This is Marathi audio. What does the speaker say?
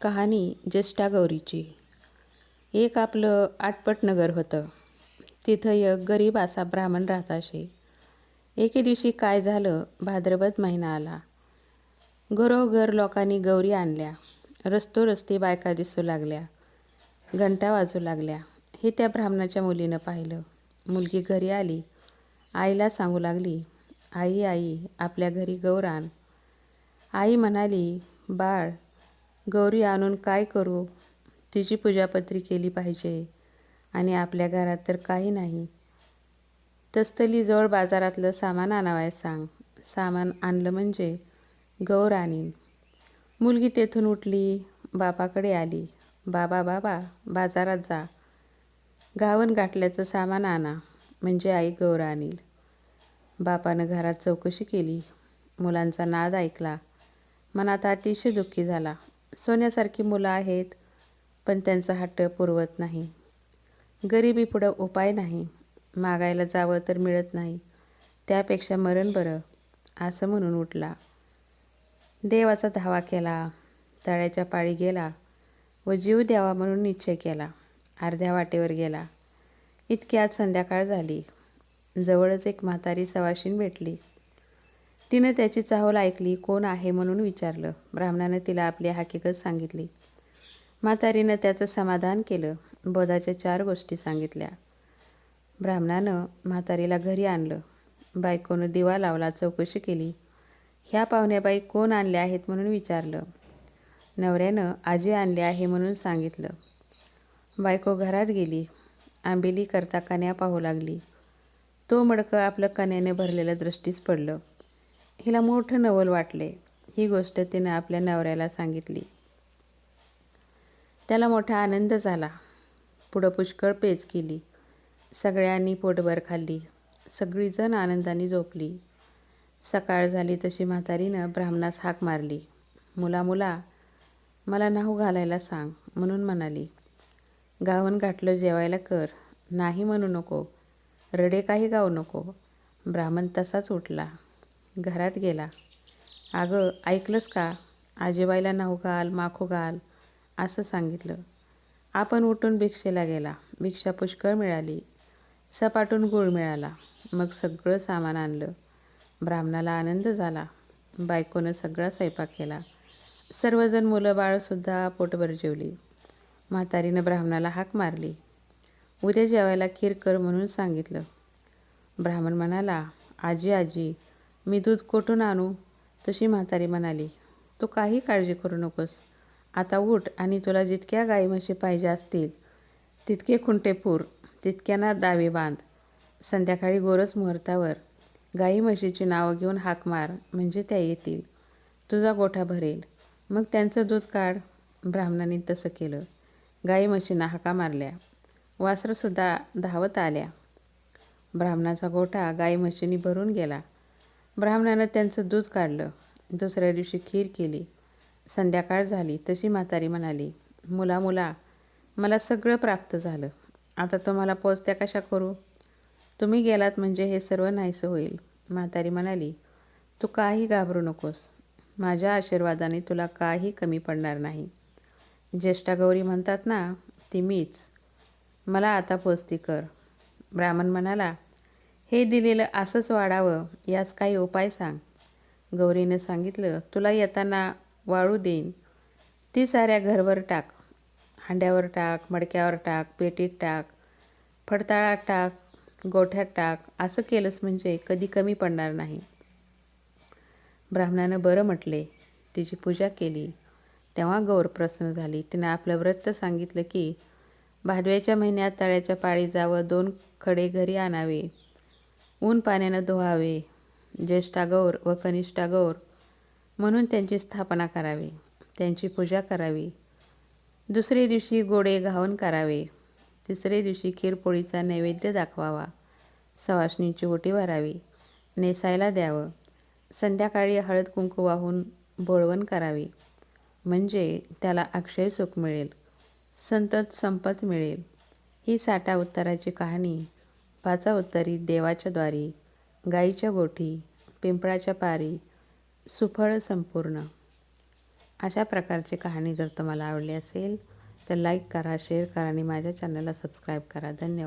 कहाणी ज्येष्ठा गौरीची एक आपलं आटपट नगर होतं. तिथं एक गरीब असा ब्राह्मण राहताशी. एके दिवशी काय झालं भाद्रपद महिना आला. घरोघर लोकांनी गौरी आणल्या. रस्तो रस्ते बायका दिसू लागल्या. घंटा वाजू लागल्या. हे त्या ब्राह्मणाच्या मुलीनं पाहिलं. मुलगी घरी आली. आईला सांगू लागली आई आई आपल्या घरी गौर आण. आई म्हणाली बाळ गौरी आणून काय करू? तिची पूजापत्री केली पाहिजे. आणि आपल्या घरात तर काही नाही. तस्तली जवळ बाजारातलं सामान आणावाय सांग. सामान आणलं म्हणजे गौर आणीन. मुलगी तेथून उठली बापाकडे आली. बाबा बाबा बाजारात जा. गावन गाठल्याचं सामान आणा म्हणजे आई गौर आणील. बापानं घरात चौकशी केली. मुलांचा नाद ऐकला. मनात अतिशय दुःखी झाला. सोन्यासारखी मुलं आहेत पण त्यांचा हट्ट पुरवत नाही. गरिबी पुढं उपाय नाही. मागायला जावं तर मिळत नाही. त्यापेक्षा मरण बरं असं म्हणून उठला. देवाचा धावा केला तळ्याच्या पाळी गेला व जीव द्यावा म्हणून निश्चय केला. अर्ध्या वाटेवर गेला. इतक्यात संध्याकाळ झाली. जवळच एक म्हातारी सवाशीन भेटली. तिनं त्याची चाहूल ऐकली कोण आहे म्हणून विचारलं. ब्राह्मणानं तिला आपली हकीकत सांगितली. म्हातारीनं त्याचं समाधान केलं. बोधाच्या चार गोष्टी सांगितल्या. ब्राह्मणानं म्हातारीला घरी आणलं. बायकोनं दिवा लावला चौकशी केली. ह्या पाहुण्याबाई कोण आणल्या आहेत म्हणून विचारलं. नवऱ्यानं आजी आणले आहे म्हणून सांगितलं. बायको घरात गेली. आंबिली करता कन्या पाहू लागली. तो मडकं आपलं कन्याने भरलेलं दृष्टीस पडलं. हिला मोठं नवल वाटले. ही गोष्ट तिनं आपल्या नवऱ्याला सांगितली. त्याला मोठा आनंद झाला. पुढं पुष्कळ पेच केली. सगळ्यांनी पोटभर खाल्ली. सगळीजण आनंदाने झोपली. सकाळ झाली तशी म्हातारीनं ब्राह्मणास हाक मारली. मुला मुला मला नाहू घालायला सांग म्हणून म्हणाली. गावन गाठलं जेवायला कर. नाही म्हणू नको. रडे काही गाऊ नको. ब्राह्मण तसाच उठला. घरात गेला. अगं ऐकलंस का? आजीबाईला नाहू घाल माखू घाल असं सांगितलं. आपण उठून भिक्षेला गेला. भिक्षा पुष्कळ मिळाली. सपाटून गुळ मिळाला. मग सगळं सामान आणलं. ब्राह्मणाला आनंद झाला. बायकोनं सगळा स्वयंपाक केला. सर्वजण मुलं बाळसुद्धा पोटभर जेवली. म्हातारीनं ब्राह्मणाला हाक मारली. उद्या जेवायला खीर कर म्हणून सांगितलं. ब्राह्मण म्हणाला आजी आजी मी दूध कोठून आणू? तशी म्हातारी म्हणाली. तू काही काळजी करू नकोस. आता उठ आणि तुला जितक्या गाई म्हशी पाहिजे असतील तितके खुंटे पूर तितक्यांना दावे बांध. संध्याकाळी गोरस मुहूर्तावर गाई म्हशीची नावं घेऊन हाक मार म्हणजे त्या येतील. तुझा गोठा भरेल. मग त्यांचं दूध काढ. ब्राह्मणाने तसं केलं. गाई म्हशींना हाका मारल्या. वासरंसुद्धा धावत आल्या. ब्राह्मणाचा गोठा गाई म्हशींनी भरून गेला. ब्राह्मणानं त्यांचं दूध काढलं. दुसऱ्या दिवशी खीर केली. संध्याकाळ झाली. तशी म्हातारी म्हणाली मुला मुला मला सगळं प्राप्त झालं. आता तुम्हाला पोचत्या कशा करू? तुम्ही गेलात म्हणजे हे सर्व नाहीसं होईल. म्हातारी म्हणाली तू काही घाबरू नकोस. माझ्या आशीर्वादाने तुला काही कमी पडणार नाही. ज्येष्ठा गौरी म्हणतात ना ती मीच. मला आता पोचती कर. ब्राह्मण म्हणाला हे दिलेलं असंच वाढावं यास काही उपाय सांग. गौरीनं सांगितलं तुला येताना वाळू देईन. ती साऱ्या घरवर टाक. हांड्यावर टाक मडक्यावर टाक पेटीत टाक फडताळात टाक गोठ्यात टाक. असं केलंस म्हणजे कधी कमी पडणार नाही. ब्राह्मणानं बरं म्हटले. तिची पूजा केली. तेव्हा गौर प्रसन्न झाली. तिनं आपलं व्रत सांगितलं की भादव्याच्या महिन्यात तळ्याच्या पाळी जावं दोन खडे घरी आणावे. ऊन पाण्यानं धुवावे ज्येष्ठा गौर व कनिष्ठा गौर म्हणून त्यांची स्थापना करावी त्यांची पूजा करावी. दुसरे दिवशी गोडे घावन करावे. तिसरे दिवशी खीरपोळीचा नैवेद्य दाखवावा. सवाष्णींची ओटी भरावी. नेसायला द्यावं. संध्याकाळी हळद कुंकू वाहून बोळवण करावी. म्हणजे त्याला अक्षय सुख मिळेल. संतत संपत मिळेल. ही साठा उत्तराची कहाणी पाचा उत्तरी देवाच्या द्वारी गाईच्या गोठी पिंपळाच्या पारी सुफळ संपूर्ण. अशा प्रकारची कहाणी जर तुम्हाला आवडली असेल तर लाईक करा शेअर करा आणि माझ्या चॅनलला सबस्क्राईब करा. धन्यवाद.